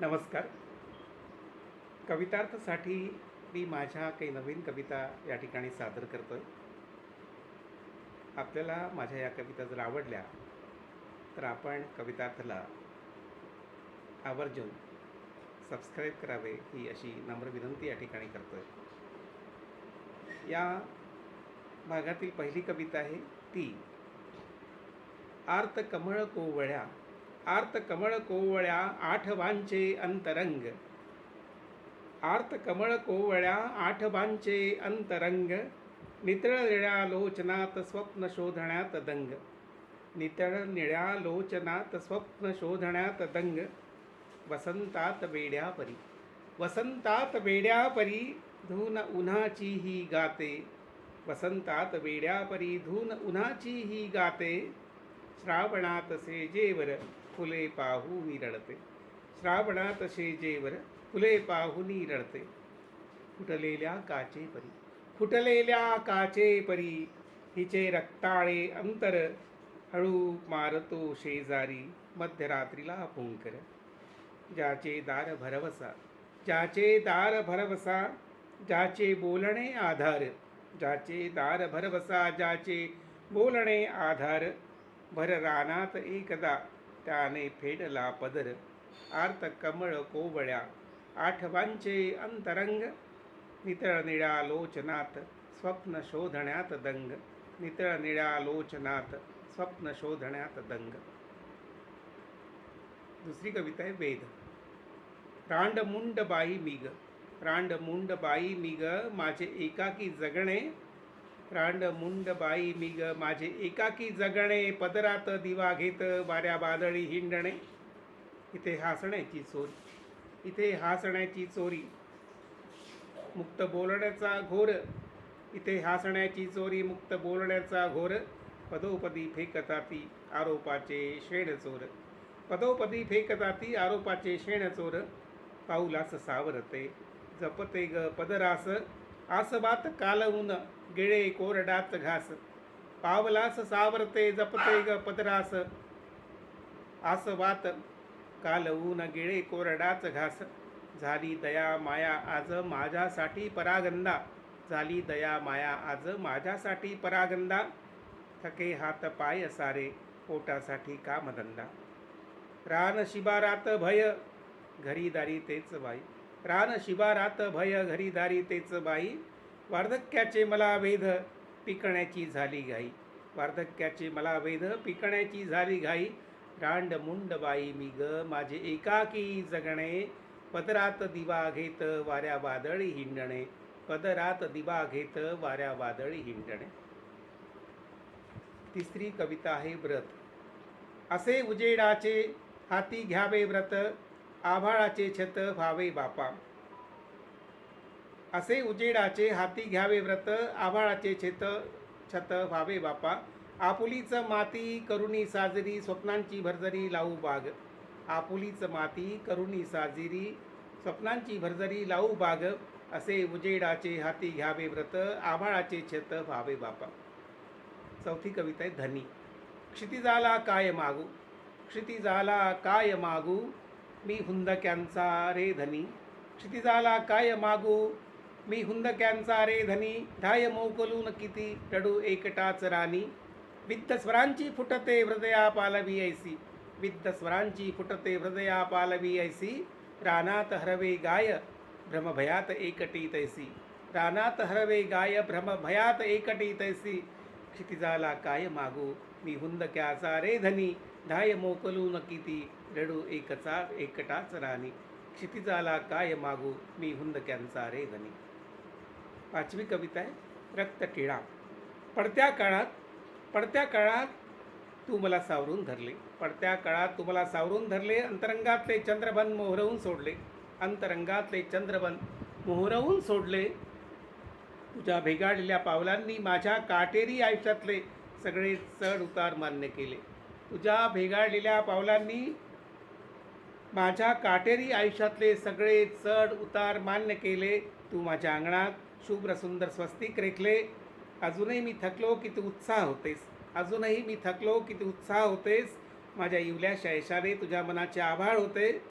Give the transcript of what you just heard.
नमस्कार. कवितार्थसाठी मी माझ्या काही नवीन कविता या ठिकाणी सादर करतो आहे आपल्याला माझ्या या कविता जर आवडल्या तर आपण कवितार्थला आवर्जून सबस्क्राईब करावे ही अशी नम्र विनंती या ठिकाणी करतो आहे या भागातील पहिली कविता आहे ती आर्त कमळ कोवळ्या आर्त कमळ कोवळ्या आठवांचे अंतरंग. आर्त कमळ कोवळ्या आठवांचे अंतरंग नितळ निळ्या लोचनात स्वप्न शोधण्यात दंग. नितळ निळ्या लोचनात स्वप्न शोधण्यात दंग. वसंतात वेड्यापरी. वसंतात वेड्या परी धून उन्हाची ही गाते. वसंतात वेड्या परी धून उन्हाची ही गाते. श्रावणात सेजेवर फुले पाहूनी रडते श्रावणात सेजेवर फुले पाहुनी रडते फुटलेल्या काचे परी फुटलेल्या काचे परी हिचे रक्ताळे अंतर हळू मारतो शेजारी मध्यरात्रीला पुंकर ज्याचे दार भरवसा ज्याचे दार भरवसा ज्याचे बोलणे आधार ज्याचे दार भरवसा ज्याचे बोलणे आधार भर रानात एकदा त्याने फेडला पदर. आर्त कमळ कोवळ्या आठवांचे अंतरंग. नितळ लोचनात स्वप्न शोधण्यात दंग. नितळ लोचनात स्वप्न शोधण्यात दंग. दुसरी कविता आहे वेद. रांड मुंड बाई मिग. रांड मुंड बाई मिग माझे एकाकी जगणे रांड मुंड बाई मिग माझे एकाकी जगणे पदरात दिवा घेत वाऱ्या बादळी हिंडणे. इथे हसण्याची चोरी इथे हसण्याची चोरी. मुक्त बोलण्याचा घोर इथे हसण्याची चोरी मुक्त बोलण्याचा घोर. पदोपदी फेकता ती आरोपाचे शेण चोर. पदोपदी फेकता ती आरोपाचे शेण चोर. पाऊलास सावरते जपते ग पदरास. आसबात कालवून गिळे कोरडात घास. पावलास सावरते जपते ग पदरास. आसवात कालवून गिळे कोरडाच घास. झाली दया माया आज माझ्यासाठी परागंदा. झाली दया माया आज माझ्यासाठी परागंदा. थके हात पाय सारे पोटासाठी कामधंदा. रान शिबारात भय घरी दारी तेच वाई. रान शिबारात भय घरी दारी तेच बाई. वार्धक्याचे मला वेध पिकण्याची झाली घाई. वार्धक्याचे मला वेध पिकण्याची झाली घाई. रांड मुंड बाई मी ग माझे एकाकी जगणे. पदरात दिवा घेत वाऱ्या वादळी हिंडणे. पदरात दिवा घेत वाऱ्या वादळी हिंडणे. तिसरी कविता आहे व्रत. असे उजेडाचे हाती घ्यावे व्रत. आभाळाचे छत व्हावे बापा. असे उजेडाचे हाती घ्यावे व्रत आभाळाचे छत छत व्हावे बापा. आपुलीच माती करुणी साजरी स्वप्नांची भरजरी लावू बाग. आपुलीच माती करुणी साजरी स्वप्नांची भरजरी लावू बाग. असे उजेडाचे हाती घ्यावे व्रत आभाळाचे छत व्हावे बापा. चौथी कविता आहे धनी. क्षितिजाला काय मागू? क्षितिजाला काय मागू? मी हुंदक्यांचा रे धनी. क्षितिजाला काय मागू? मी हुंदक्यांचा रे धनी. ढाय मोकलून किती रडू एकटाच राणी. विद्ध स्वरांची फुटते हृदया पालवी ऐसी. विद्ध स्वरांची फुटते हृदया पालवी ऐसी. रानात हरवे गाय भ्रमभयात एकटी तैसी. रानात हरवे गाय भ्रमभयात एकटी तैसी. क्षितिजाला काय मागू? मी हुंदक्याचा रे धनी. ढाय मोकलून किती रडू एकचा एकटाच राणी. क्षितिजाला काय मागू मी हुंदक्यांचा रे धनी. पाचवी कविता आहे रक्तटिळा पडत्या काळात पडत्या काळात तू मला सावरून धरले. पडत्या काळात तू मला सावरून धरले अंतरंगातले चंद्रबन मोहरवून सोडले. अंतरंगातले चंद्रबन मोहरवून सोडले. तुझ्या भेगाडलेल्या पावलांनी माझ्या काटेरी आयुष्यातले सगळे चढ उतार मान्य केले. तुझ्या भेगाळलेल्या पावलांनी माझ्या काटेरी आयुष्यातले सगळे चढ उतार मान्य केले. तू माझ्या अंगणात शुभ्र सुंदर स्वस्तिक रेखले. अजूनही मी थकलो की तू उत्साह होतेस. अजूनही मी थकलो की तू उत्साह होतेस. माझ्या इवल्या यशाने तुझ्या मनाचे आभाळ होते.